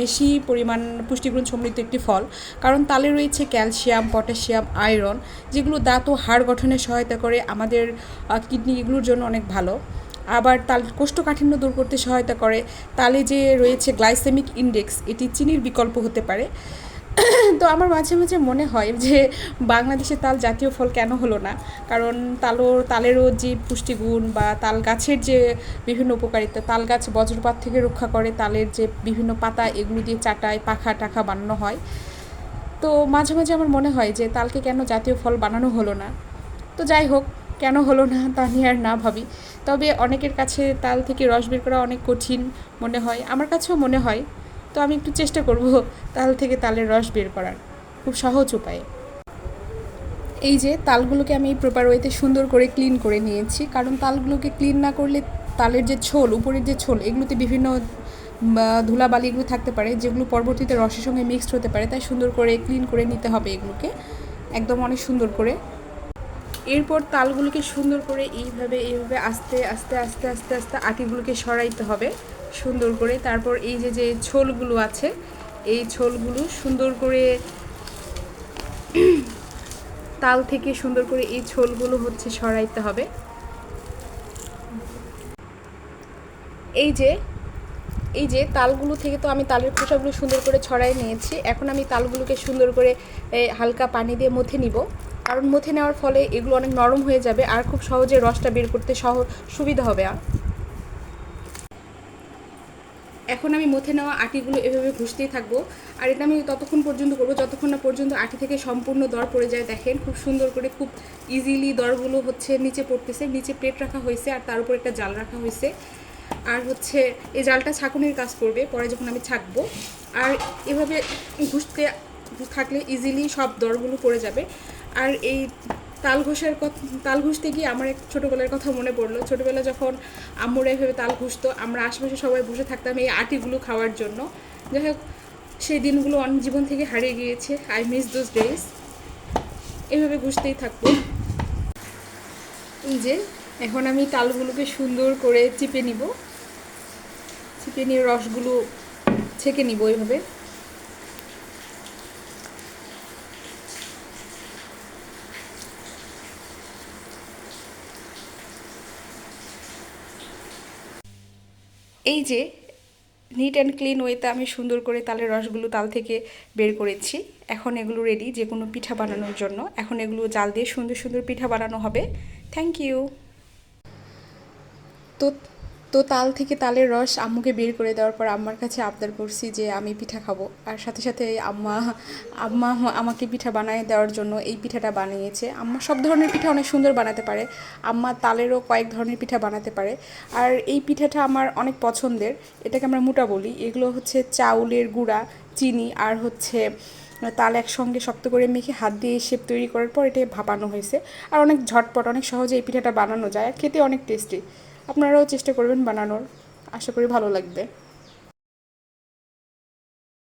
বেশি পরিমাণ পুষ্টিগুণ সমৃদ্ধ একটি ফল। কারণ তালে রয়েছে ক্যালসিয়াম, পটাশিয়াম, আয়রন, যেগুলো দাঁত ও হাড় গঠনে সহায়তা করে আমাদের কিডনি এগুলোর জন্য অনেক ভালো। আবার তাল কোষ্ঠকাঠিন্য দূর করতে সহায়তা করে। তালে যে রয়েছে গ্লাইসেমিক ইন্ডেক্স, এটি চিনির বিকল্প হতে পারে। তো আমার মাঝে মাঝে মনে হয় যে বাংলাদেশে তাল জাতীয় ফল কেন হলো না? কারণ তালোর, তালেরও যে পুষ্টিগুণ বা তাল গাছের যে বিভিন্ন উপকারিতা, তাল গাছ বজ্রপাত থেকে রক্ষা করে, তালের যে বিভিন্ন পাতা, এগুলো দিয়ে চাটায়, পাখা টাখা বানানো হয়। তো মাঝে মাঝে আমার মনে হয় যে তালকে কেন জাতীয় ফল বানানো হলো না? তো যাই হোক, কেন হলো না তা নিয়ে আর না ভাবি। তবে অনেকের কাছে তাল থেকে রস বের করা অনেক কঠিন মনে হয়। আমার কাছেও মনে হয় তো আমি একটু চেষ্টা করব তাল থেকে তালের রস বের করার। খুব সহজ উপায়ে। এই যে তালগুলোকে আমি প্রপার ওয়েতে সুন্দর করে ক্লিন করে নিয়েছি। কারণ তালগুলোকে ক্লিন না করলে তালের যে ছোল, উপরের যে ছোল, এগুলোতে বিভিন্ন ধুলাবালি এগুলো থাকতে পারে, যেগুলো পরবর্তীতে রসের সঙ্গে মিক্সড হতে পারে। তাই সুন্দর করে ক্লিন করে নিতে হবে এগুলোকে। একদম অনেক সুন্দর করে। এরপর তালগুলোকে সুন্দর করে এইভাবে এইভাবে আস্তে আস্তে আস্তে আস্তে আস্তে আটিগুলোকে সরাইতে হবে। সুন্দর করে, তারপর এই যে যে ছোলগুলো আছে, এই ছোলগুলো সুন্দর করে তাল থেকে সুন্দর করে এই ছোলগুলো হচ্ছে সরাইতে হবে। এই যে এই যে তালগুলো থেকে তো আমি তালের খোসাগুলো সুন্দর করে ছড়াই নিয়েছি, এখন আমি তালগুলোকে সুন্দর করে হালকা পানি দিয়ে মথে নিব। কারণ মথে নেওয়ার ফলে এগুলো অনেক নরম হয়ে যাবে আর খুব সহজে রসটা বের করতে সহ, সুবিধা হবে আর। এখন আমি মথে নেওয়া আটিগুলো এভাবে ঘুষতেই থাকব। আর এটা আমি ততক্ষণ পর্যন্ত করব, যতক্ষণ না পর্যন্ত আটি থেকে সম্পূর্ণ দর পড়ে যায়। দেখেন, খুব সুন্দর করে, খুব ইজিলি দরগুলো হচ্ছে নিচে পড়তেছে, নিচে প্লেট রাখা হয়েছে আর তার উপর একটা জাল রাখা হয়েছে। আর হচ্ছে, এই জালটা ছাঁকুনির কাজ করবে, পরে যখন আমি ছাঁকবো। আর এভাবে ঘুষতে, থাকলে ইজিলি সব দরগুলো পড়ে যাবে। আর এই তাল ঘষের তাল ঘুষতে গিয়ে আমার এক ছোটোবেলার কথা মনে পড়ল। ছোটোবেলা যখন আম্মুরা এভাবে তাল ঘুষতো, আমরা আশেপাশে সবাই বসে থাকতাম এই আটিগুলো খাওয়ার জন্য। যাই হোক, সেই দিনগুলো অনেক জীবন থেকে হারিয়ে গিয়েছে। আই মিস দোজ ডেজ এভাবে ঘুষতেই থাকব। এই যে, এখন আমি তালগুলোকে সুন্দর করে চিপে নিব। চিপে নিয়ে রসগুলো ছেঁকে নিব এইভাবে এই যে নিট অ্যান্ড ক্লিন ওয়েতে আমি সুন্দর করে তালের রসগুলো তাল থেকে বের করেছি। এখন এগুলো রেডি যে কোনো পিঠা বানানোর জন্য। এখন এগুলো জাল দিয়ে সুন্দর সুন্দর পিঠা বানানো হবে। থ্যাংক ইউ তো তো তাল থেকে তালের রস আম্মুকে বের করে দেওয়ার পর আম্মার কাছে আবদার করছি যে আমি পিঠা খাব। আর সাথে সাথে আম্মা আম্মা আমাকে পিঠা বানিয়ে দেওয়ার জন্য এই পিঠাটা বানিয়েছে। আম্মা সব ধরনের পিঠা অনেক সুন্দর বানাতে পারে। আম্মা তালেরও কয়েক ধরনের পিঠা বানাতে পারে। আর এই পিঠাটা আমার অনেক পছন্দের। এটাকে আমরা মোটা বলি। এগুলো হচ্ছে চাউলের গুঁড়া, চিনি আর হচ্ছে তাল একসঙ্গে শক্ত করে মেখে হাত দিয়ে শেপ তৈরি করার পর এটা ভাপানো হয়েছে। আর অনেক ঝটপট, অনেক সহজে এই পিঠাটা বানানো যায় আর খেতে অনেক টেস্টি আপনারাও চেষ্টা করবেন বানানোর। আশা করি ভালো লাগবে।